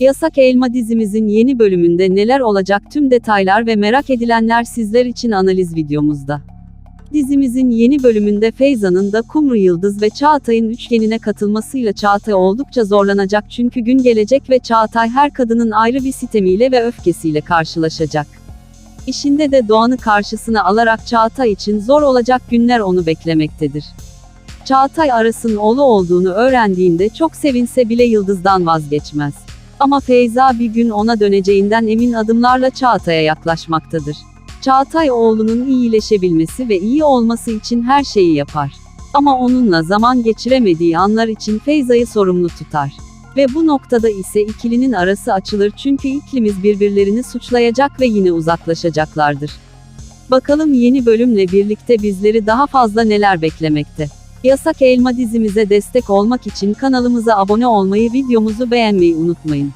Yasak Elma dizimizin yeni bölümünde neler olacak tüm detaylar ve merak edilenler sizler için analiz videomuzda. Dizimizin yeni bölümünde Feyza'nın da Kumru Yıldız ve Çağatay'ın üçgenine katılmasıyla Çağatay oldukça zorlanacak çünkü gün gelecek ve Çağatay her kadının ayrı bir sitemiyle ve öfkesiyle karşılaşacak. İşinde de Doğan'ı karşısına alarak Çağatay için zor olacak günler onu beklemektedir. Çağatay Aras'ın oğlu olduğunu öğrendiğinde çok sevinse bile Yıldız'dan vazgeçmez. Ama Feyza bir gün ona döneceğinden emin adımlarla Çağatay'a yaklaşmaktadır. Çağatay oğlunun iyileşebilmesi ve iyi olması için her şeyi yapar. Ama onunla zaman geçiremediği anlar için Feyza'yı sorumlu tutar. Ve bu noktada ise ikilinin arası açılır çünkü iklimiz birbirlerini suçlayacak ve yine uzaklaşacaklardır. Bakalım yeni bölümle birlikte bizleri daha fazla neler beklemekte. Yasak Elma dizimize destek olmak için kanalımıza abone olmayı videomuzu beğenmeyi unutmayın.